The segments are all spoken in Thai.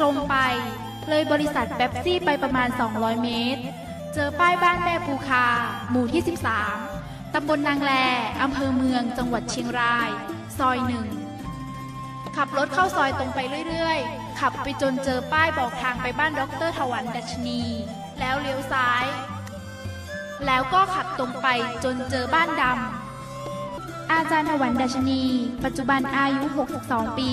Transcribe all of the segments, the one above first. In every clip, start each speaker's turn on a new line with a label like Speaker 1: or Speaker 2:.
Speaker 1: ตรงไป เลยบริษัทเบปซี่ไปประมาณ 200 เมตร เจอป้ายบ้านแม่ภูคา หมู่ที่ 13 ตำบลนางแลอำเภอเมือง จังหวัดเชียงราย ซอยหนึ่ง ขับรถเข้าซอยตรงไปเรื่อยๆ ขับไปจนเจอป้ายบอกทางไปบ้านดรถวันดัชนี แล้วเลี้ยวซ้าย แล้วก็ขับตรงไปจนเจอบ้านดำอาจารย์ถวันดัชนี ปัจจุบันอายุ 62 ปี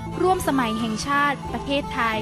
Speaker 1: ร่วมสมัยแห่งชาติประเทศไทย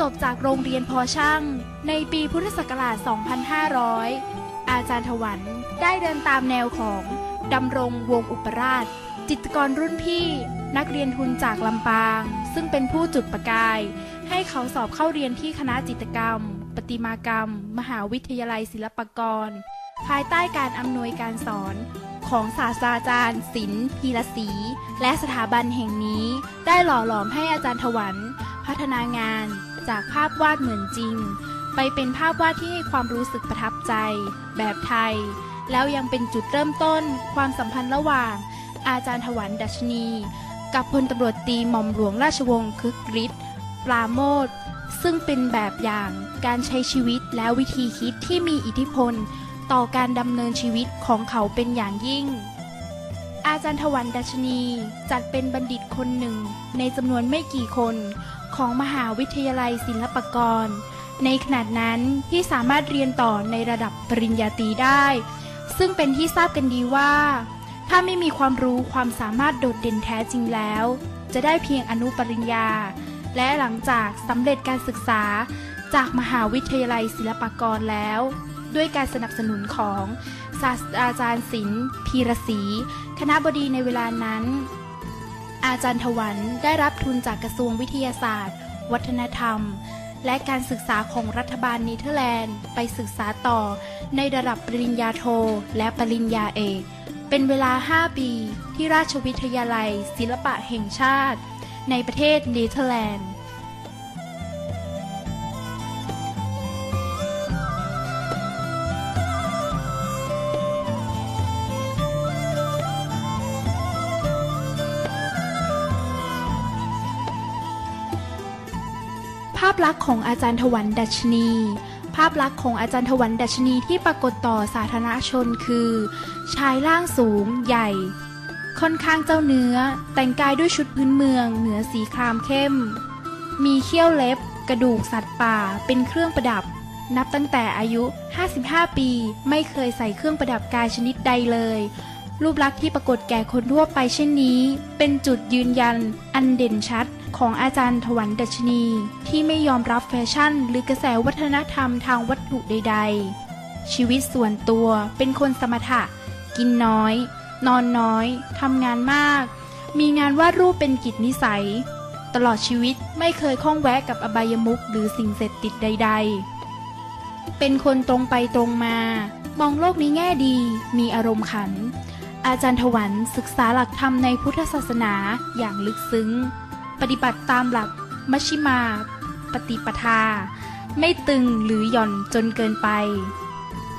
Speaker 2: จ
Speaker 1: บจากโรงเรียนพอช่าง ในปีพุทธศักราช 2500 อาจารย์ถวันได้เดินตามแนวของดำรงวงอุปราช จิตกรรุ่นพี่นักเรียนทุนจากลำปาง ซึ่งเป็นผู้จุดประกาย ให้เขาสอบเข้าเรียนที่คณะจิตกรรมประติมากรรม มหาวิทยาลัยศิลปากร ภายใต้การอำนวยการสอนของศาสตราจารย์ศิลป์พีรศรีและสถาบันแห่งนี้ ได้หล่อหลอมให้อาจารย์ถวัน พัฒนางาน จากภาพวาดเหมือนจริง ไปเป็นภาพวาดที่ให้ความรู้สึกประทับใจ แบบไทย แล้วยังเป็นจุดเริ่มต้น ความสัมพันธ์ระหว่าง อาจารย์ถวันดัชนี กับพลตำรวจตีหม่อมหลวงราชวงศ์คึกฤทธิ์ปราโมทซึ่งเป็นแบบอย่างการใช้ชีวิตและวิธีคิดที่มีอิทธิพล ต่อการดำเนินชีวิตของเขาเป็นอย่างยิ่ง อาจารย์ถวันดัชนีจัดเป็นบัณฑิตคนหนึ่งในจำนวนไม่กี่คน ของมหาวิทยาลัยศิลปากร ในขนาดนั้นที่สามารถเรียนต่อในระดับปริญญาตรีได้ ซึ่งเป็นที่ทราบกันดีว่า ถ้าไม่มีความรู้ความสามารถโดดเด่นแท้จริงแล้ว จะได้เพียงอนุปริญญา และหลังจากสำเร็จการศึกษาจากมหาวิทยาลัยศิลปากรแล้ว ด้วยการสนับสนุนของศาสตราจารย์ศิลป์พีรศรีคณะบดีในเวลานั้น อาจารย์ถวันได้รับทุนจากกระทรวงวิทยาศาสตร์ วัฒนธรรม และการศึกษาของรัฐบาลเนเธอร์แลนด์ ไปศึกษาต่อในระดับปริญญาโทและปริญญาเอก เป็นเวลา 5 ปีที่ราชวิทยาลัยศิลปะแห่งชาติ ในประเทศเนเธอร์แลนด์ ภาพลักษณ์ของอาจารย์ถวันดัชนี ภาพลักษณ์ของอาจารย์ถวันดัชนีที่ปรากฏต่อสาธารณชนคือ ชายร่างสูง ใหญ่ ค่อนข้างเจ้าเนื้อ แต่งกายด้วยชุดพื้นเมือง เหนือสีครามเข้ม มีเขี้ยวเล็บ กระดูกสัตว์ป่า เป็นเครื่องประดับ นับตั้งแต่อายุ 55 ปี ไม่เคยใส่เครื่องประดับกายชนิดใดเลยรูปลักษณ์ที่ปรากฏแก่คนทั่วไปเช่นนี้ เป็นจุดยืนยันอันเด่นชัด ของอาจารย์ถวันดัชนี ที่ไม่ยอมรับแฟชั่น หรือกระแสวัฒนธรรมทางวัตถุใด ๆ ชีวิตส่วนตัวเป็นคนสมถะ กินน้อย นอนน้อยทำงานมาก มีงานวาดรูปเป็นกิจนิสัย ตลอดชีวิตไม่เคยข้องแวะกับอบายมุขหรือสิ่งเสพติดใด ๆ เป็นคนตรงไปตรงมา มองโลกในแง่ดี มีอารมณ์ขันอาจารย์ถวันศึกษาหลักธรรมในพุทธศาสนาอย่างลึกซึ้ง ปฏิบัติตามหลักมัชชิมาปฏิปทา ไม่ตึงหรือหย่อนจนเกินไป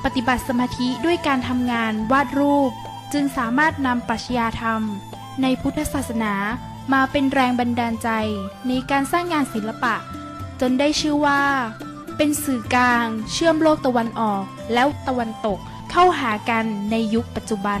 Speaker 1: ปฏิบัติสมาธิด้วยการทำงานวาดรูป จึงสามารถนำปรัชญาธรรม ในพุทธศาสนามาเป็นแรงบันดาลใจในการสร้างงานศิลปะ จนได้ชื่อว่า เป็นสื่อกลางเชื่อมโลกตะวันออกแล้วตะวันตกเข้าหากันในยุคปัจจุบัน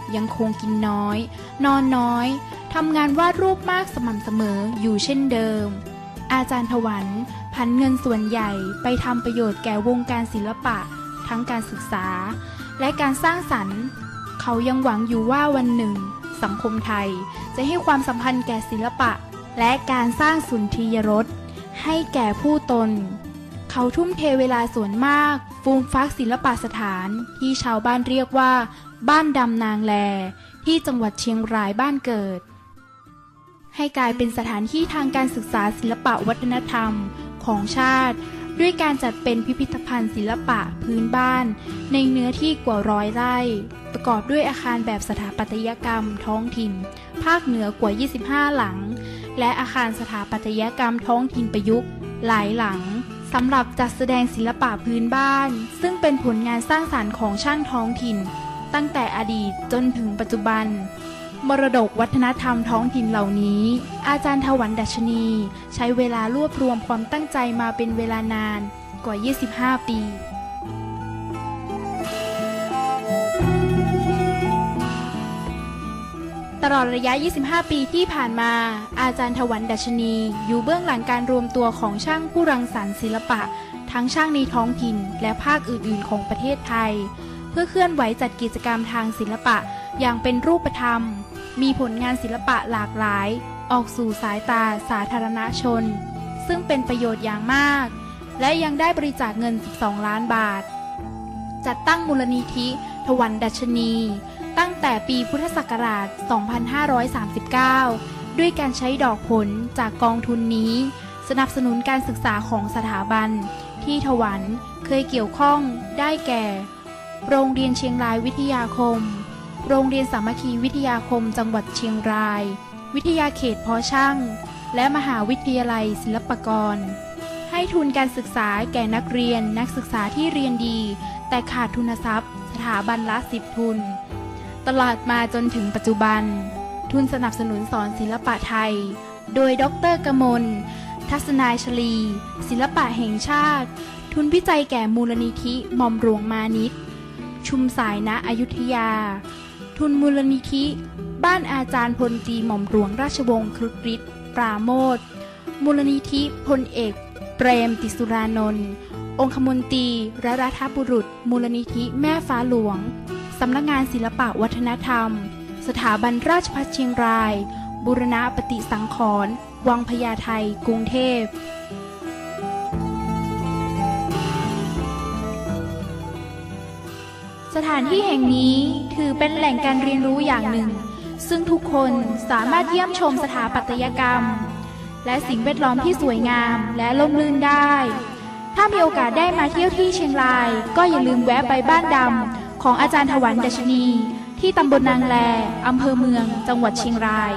Speaker 1: ยังคงกินน้อย นอนน้อยทำงานวาดรูปมากสม่ำเสมออยู่เช่นเดิม อาจารย์ถวันพันเงินส่วนใหญ่ไปทำประโยชน์แก่วงการศิลปะ ทั้งการศึกษา และการสร้างสรรค์ เขายังหวังอยู่ว่าวันหนึ่ง สังคมไทยจะให้ความสัมพันธ์แก่ศิลปะ และการสร้างสุนทรียรสให้แก่ผู้ตน เขาทุ่มเทเวลาส่วนมาก ฟูมฟักศิลปะสถานที่ชาวบ้านเรียกว่า บ้านดำนางแล ที่จังหวัดเชียงรายบ้านเกิด ให้กลายเป็นสถานที่ทางการศึกษาศิลปะวัฒนธรรมของชาติ ด้วยการจัดเป็นพิพิธภัณฑ์ศิลปะพื้นบ้าน ในเนื้อที่กว่าร้อยไร่ ประกอบด้วยอาคารแบบสถาปัตยกรรมท้องถิ่น ภาคเหนือกว่า 25 หลัง และอาคารสถาปัตยกรรมท้องถิ่นประยุกต์หลายหลังสำหรับจัดแสดงศิลปะพื้นบ้าน ซึ่งเป็นผลงานสร้างสารรค์ของช่างท้องถิ่น ตั้งแต่อดีตจนถึงปัจจุบัน มรดกวัฒนธรรมท้องถิ่นเหล่านี้ อาจารย์ถวันดัชนี ใช้เวลารวบรวมความตั้งใจมาเป็นเวลานานกว่า 25 ปีตลอดระยะ 25 ปีที่ผ่านมา อาจารย์ถวันดัชนี อยู่เบื้องหลังการรวมตัวของช่างผู้รังสรรค์ศิลปะ ทั้งช่างในท้องถิ่นและภาคอื่น ๆ ของประเทศไทย เพื่อเคลื่อนไหวจัดกิจกรรมทางศิลปะอย่างเป็นรูปธรรม มีผลงานศิลปะหลากหลาย ออกสู่สายตาสาธารณชน ซึ่งเป็นประโยชน์อย่างมาก และยังได้บริจาคเงิน 12 ล้านบาท จัดตั้งมูลนิธิถวันดัชนี ตั้งแต่ปีพุทธศักราช 2539 ด้วยการใช้ดอกผลจากกองทุนนี้ สนับสนุนการศึกษาของสถาบัน ที่ถวันเคยเกี่ยวข้องได้แก่ โรงเรียนเชียงรายวิทยาคม โรงเรียนสามัคคีวิทยาคมจังหวัดเชียงราย วิทยาเขตพอช่าง และมหาวิทยาลัยศิลปากร ให้ทุนการศึกษาแก่นักเรียนนักศึกษาที่เรียนดี แต่ขาดทุนทรัพย์ สถาบันละสิบทุน ตลอดมาจนถึงปัจจุบัน ทุนสนับสนุนสอนศิลปะไทย โดยดรกมล ทัศนายชลี ศิลปะแห่งชาติ ทุนวิจัยแก่มูลนิธิหม่อมหลวงมานิต ชุมสายณอยุธยา ทุนมูลนิธิ บ้านอาจารย์พลตีหม่อมหลวงราชวงศ์ครุฑฤทธิ์ปราโมทมูลนิธิพลเอก เปรมติสุรานนท์องคมนตรีและรัฐบุรุษ มูลนิธิแม่ฟ้าหลวง สำนักงานศิลปะวัฒนธรรม สถาบันราชภัฏเชียงรายบุรณะปฏิสังขรณ์วังพญาไทกรุงเทพานที่แห่งนี้ถือเป็นแหล่งการเรียนรู้อย่างหนึ่ง ซึ่งทุกคนสามารถเยี่ยมชมสถาปัตยกรรม และสิ่งแวดล้อมที่สวยงามและล่มลื่นได้ ถ้ามีโอกาสได้มาเที่ยวที่เชียงราย ก็อย่าลืมแวะไปบ้านดำของอาจารย์ถวันดัชนี ที่ตำบลนางแลอำเภอเมือง จังหวัดเชียงราย